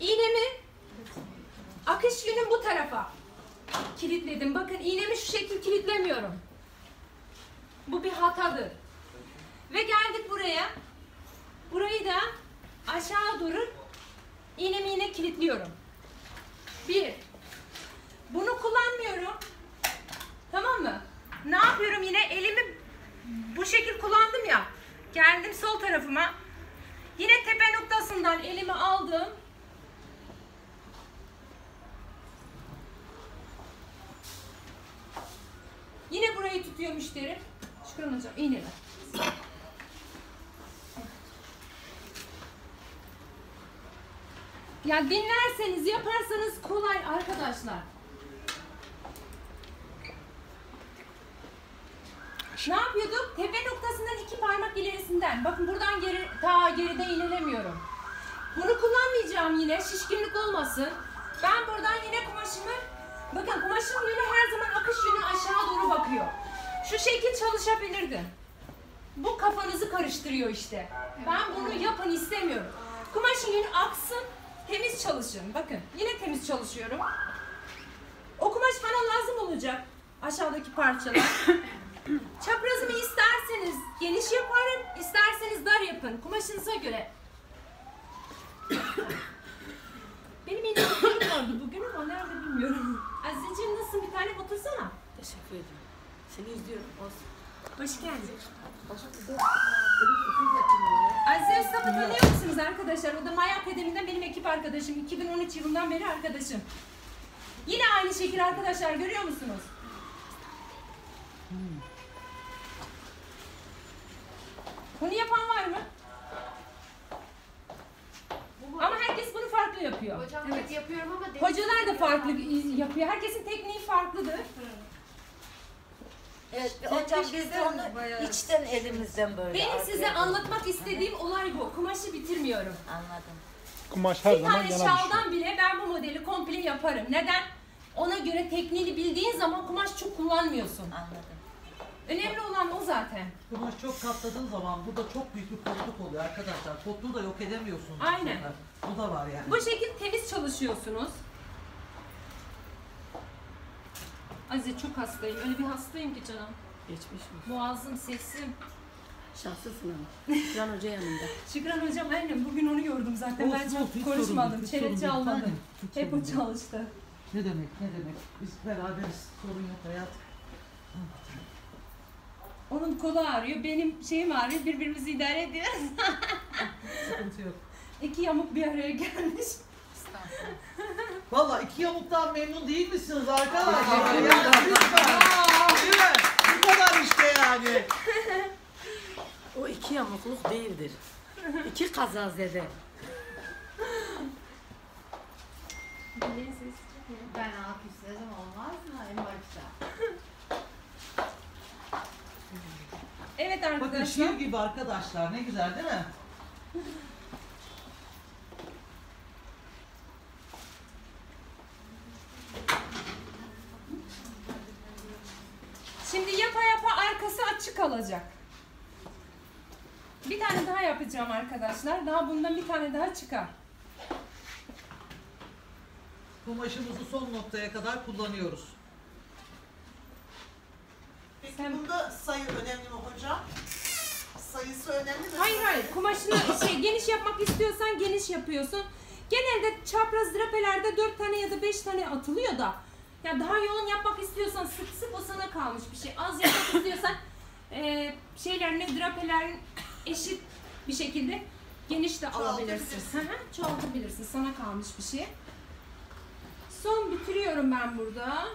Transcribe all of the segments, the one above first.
İğnemi akış yönüm bu tarafa kilitledim. Bakın iğnemi şu şekil kilitlemiyorum. Bu bir hatadır. Ve geldik buraya. Burayı da aşağı doğru iğnemi yine kilitliyorum. Bir. Bunu kullanmıyorum. Tamam mı? Ne yapıyorum yine? Elimi bu şekil kullandım ya. Geldim sol tarafıma. Yine tepe noktasından elimi aldım. Yine burayı tutuyor müşteri. Şükran hocam iğne ver. Ya dinlerseniz yaparsanız kolay arkadaşlar. Ne yapıyorduk? Tepe noktasından iki parmak ilerisinden. Bakın buradan geri, ta geride iğnelemiyorum. Bunu kullanmayacağım yine şişkinlik olmasın. Ben buradan yine kumaşımı, bakın kumaşın yönü her zaman akış yönü aşağı doğru bakıyor. Şu şekil çalışabilirdi. Bu kafanızı karıştırıyor işte. Ben bunu yapın istemiyorum. Kumaşın yönü aksın, temiz çalışın. Bakın yine temiz çalışıyorum. O kumaş bana lazım olacak. Aşağıdaki parçalar. Çaprazımı isterseniz geniş yaparım, isterseniz dar yapın. Kumaşınıza göre. Benim iğnelerim vardı bugün ama nerede bilmiyorum. Azizciğim nasılsın? Bir tane otursana. Teşekkür ederim. Seni izliyorum. Olsun. Hoş geldin. Azize Usta'mı tanıyor musunuz arkadaşlar? O da Maya Akademi'den benim ekip arkadaşım. 2013 yılından beri arkadaşım. Yine aynı şekil arkadaşlar görüyor musunuz? Bunu yapan var mı? Ama herkes bunu farklı yapıyor. Hocam evet. yapıyorum ama deniz- Hocalar da farklı yapıyor. Herkesin tekniği farklıdır. Evet, hocam biz de onu içten elimizden böyle. Benim size doğru. anlatmak istediğim olay bu. Kumaşı bitirmiyorum. Anladım. Kumaş her Bir zaman tane yana düşüyor. şaldan bile ben bu modeli komple yaparım. Neden? Ona göre tekniğini bildiğin zaman kumaş çok kullanmıyorsun. Anladım. Önemli olan o zaten. Kumaş çok katladığın zaman burada çok büyük bir kotluk oluyor arkadaşlar. Kotluğu da yok edemiyorsunuz. Aynen. Bu da var yani. Bu şekil temiz çalışıyorsunuz. Azize çok hastayım. Öyle bir hastayım ki canım. Geçmiş mi? Boğazım, sesim. Şanslısın ama. Can Hoca yanında. Şükran hocam aynen bugün onu yordum zaten. ben Olsun, çok hiç konuşmadım. sorun değil, hiç Çeyrek sorun değil. almadım. Aynen, hiç Hep sorun o çalıştı. Ne demek ne demek. Biz beraberiz. Sorun yok hayat. Onun kolu ağrıyor, benim şeyim ağrıyor. Birbirimizi idare ediyoruz. Sıkıntı yok. İki yamuk bir araya gelmiş. Valla iki yamuktan memnun değil misiniz arkadaşlar? ya, lütfen. Değil mi? Bu kadar işte yani. O iki yamukluk değildir. İki kazazede. Ben alt istedim olmaz mı en başta? Evet Bakın arkadaşlar. şiir gibi arkadaşlar. Ne güzel değil mi? Şimdi yapa yapa arkası açık kalacak. Bir tane daha yapacağım arkadaşlar. Daha bundan bir tane daha çıkar. Kumaşımızı son noktaya kadar kullanıyoruz. Peki Sen- bunda sayı önemli mi hocam? Sayısı önemli mi? Hayır hayır kumaşını şey geniş yapmak istiyorsan geniş yapıyorsun. Genelde çapraz drapelerde 4 tane ya da 5 tane atılıyor da. Ya daha yoğun yapmak istiyorsan sık sık o sana kalmış bir şey. Az yapmak istiyorsan e, şeylerini drapelerin eşit bir şekilde geniş de alabilirsin. Çoğaltabilirsin. Sana kalmış bir şey. Son bitiriyorum ben burada.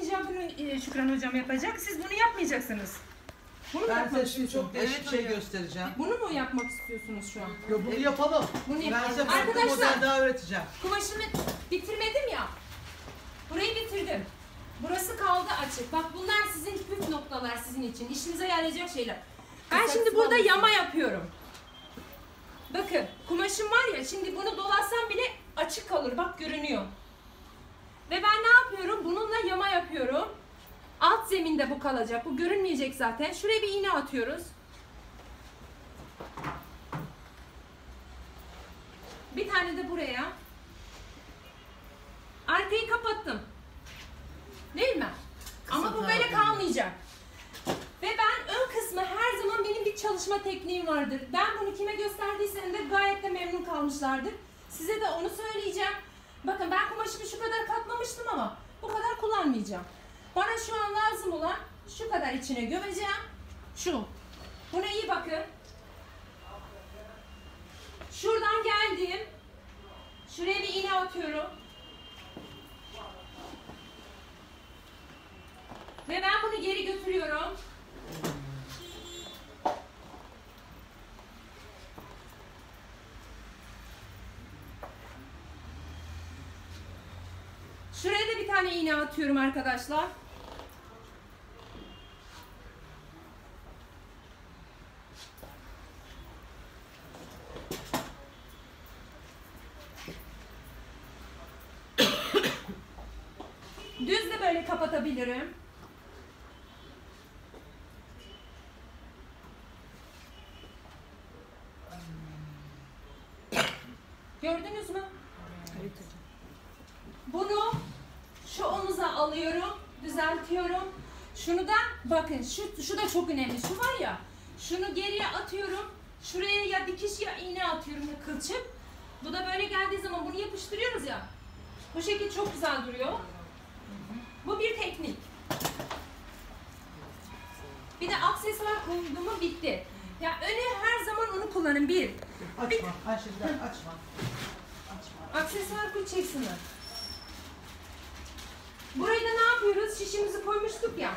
Bunun hicabını e, Şükran hocam yapacak. Siz bunu yapmayacaksınız. Bunu Ben size şimdi çok değişik bir şey göstereceğim. Bunu mu yapmak istiyorsunuz şu an? Yo, bunu yapalım. Bunu Ben yapalım. size farklı Arkadaşlar model daha öğreteceğim. kumaşımı bitirmedim ya. Burayı bitirdim. Burası kaldı açık. Bak bunlar sizin püf noktalar sizin için. İşinize yarayacak şeyler. Ben şimdi burada yama yapıyorum. Bakın kumaşım var ya şimdi bunu dolatsam bile açık kalır. Bak görünüyor. Ve ben ne yapıyorum? Bununla yama yapıyorum. Alt zeminde bu kalacak. Bu görünmeyecek zaten. Şuraya bir iğne atıyoruz. Bir tane de buraya. Arkayı kapattım. Değil mi? Ama bu böyle kalmayacak. Ve ben ön kısmı her zaman benim bir çalışma tekniğim vardır. Ben bunu kime gösterdiysem de gayet de memnun kalmışlardır. Size de onu söyleyeceğim. Bakın ben kumaşımı şu kadar katlamıştım ama bu kadar kullanmayacağım. Bana şu an lazım olan şu kadar içine gömeceğim. Şu. Buna iyi bakın. Şuradan geldim. Şuraya bir iğne atıyorum. Ve ben bunu geri götürüyorum. Şuraya da bir tane iğne atıyorum arkadaşlar. Düz de böyle kapatabilirim. Gördünüz mü? Bunu şu omuza alıyorum, düzeltiyorum. Şunu da bakın şu, şu da çok önemli. Şu var ya, şunu geriye atıyorum. Şuraya ya dikiş ya iğne atıyorum ya kılçık. Bu da böyle geldiği zaman bunu yapıştırıyoruz ya. Bu şekil çok güzel duruyor. Bu bir teknik. Bir de aksesuar koydu mu bitti. Ya öne her zaman onu kullanın. Bir, Açma. Ayşe dakika açma. aksesuar koy çeksinler. Burayı da ne yapıyoruz? Şişimizi koymuştuk ya.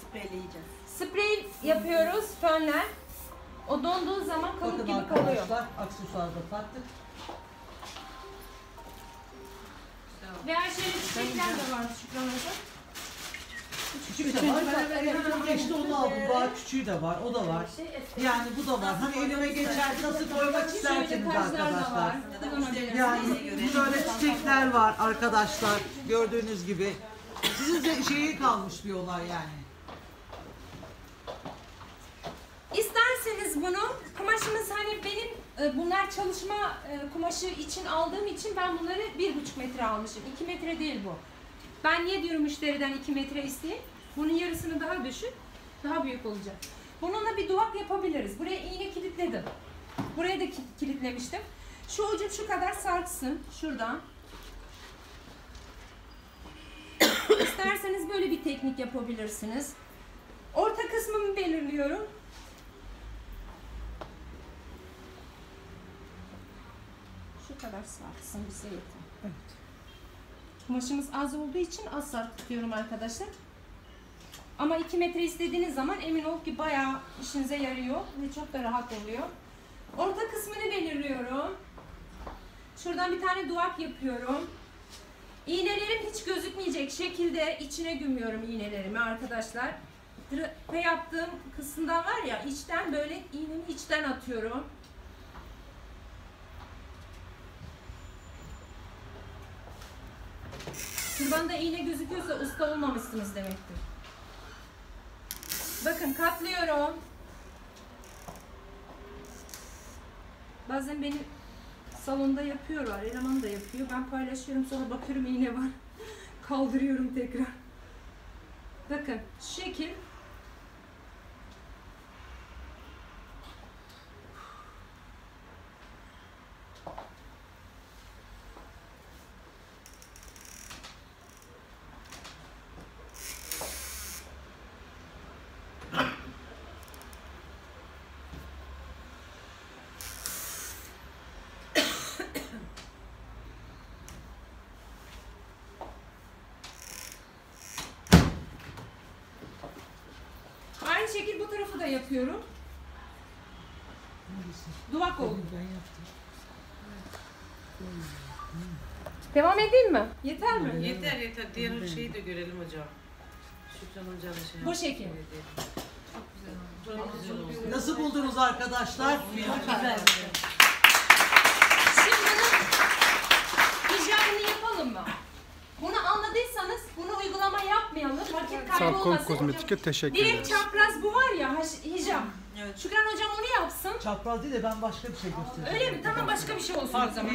Spreyleyeceğiz. Sprey yapıyoruz fönler. O donduğu zaman kalıp Bakın gibi kalıyor. arkadaşlar aksesuarda taktık. Veya şöyle çiçekler de var Şükran Hocam. Küçük de var. Ben işte onu aldım. Daha küçüğü de var. O da var. Yani bu da var. Hani elime geçer nasıl koymak isterseniz arkadaşlar. Yani böyle çiçekler var arkadaşlar. Gördüğünüz gibi. Sizin de şeyi kalmış bir olay yani. İsterseniz bunu kumaşımız hani benim e, bunlar çalışma e, kumaşı için aldığım için ben bunları bir buçuk metre almışım. İki metre değil bu. Ben niye diyorum müşteriden iki metre isteyeyim? Bunun yarısını daha düşün. Daha büyük olacak. Bununla bir duvak yapabiliriz. Buraya iğne kilitledim. Buraya da ki- kilitlemiştim. Şu ucum şu kadar sarksın. Şuradan. İsterseniz böyle bir teknik yapabilirsiniz. Orta kısmımı belirliyorum. Şu kadar sarksın bize yeter. Evet. Kumaşımız az olduğu için az sark tutuyorum arkadaşlar. Ama 2 metre istediğiniz zaman emin ol ki bayağı işinize yarıyor ve çok da rahat oluyor. Orta kısmını belirliyorum. Şuradan bir tane duvak yapıyorum. İğnelerim hiç gözükmeyecek şekilde içine gömüyorum iğnelerimi arkadaşlar. Ve yaptığım kısımdan var ya içten böyle iğnemi içten atıyorum. Kurbanda iğne gözüküyorsa usta olmamışsınız demektir. Bakın katlıyorum. Bazen benim salonda yapıyorlar, eleman da yapıyor. Ben paylaşıyorum sonra bakıyorum iğne var. Kaldırıyorum tekrar. Bakın şekil. Aynı şekil bu tarafı da yapıyorum. Duvak oldu. Ben yaptım. Devam edeyim mi? Yeter mi? Yeter yeter. Diğer şeyi de görelim hocam. Şükran Hoca'nın şey. Bu şekil. Çok güzel oldu. Nasıl buldunuz arkadaşlar? Şimdi bunun icabını bunu anladıysanız bunu uygulama yapmayalım. Vakit Sarkom kaybolmasın. Kozmetik'e teşekkür Direkt çapraz bu var ya haş- Evet. Şükran hocam onu yapsın. Çapraz değil de ben başka bir şey göstereceğim. Öyle mi? Tamam başka bir şey olsun o zaman.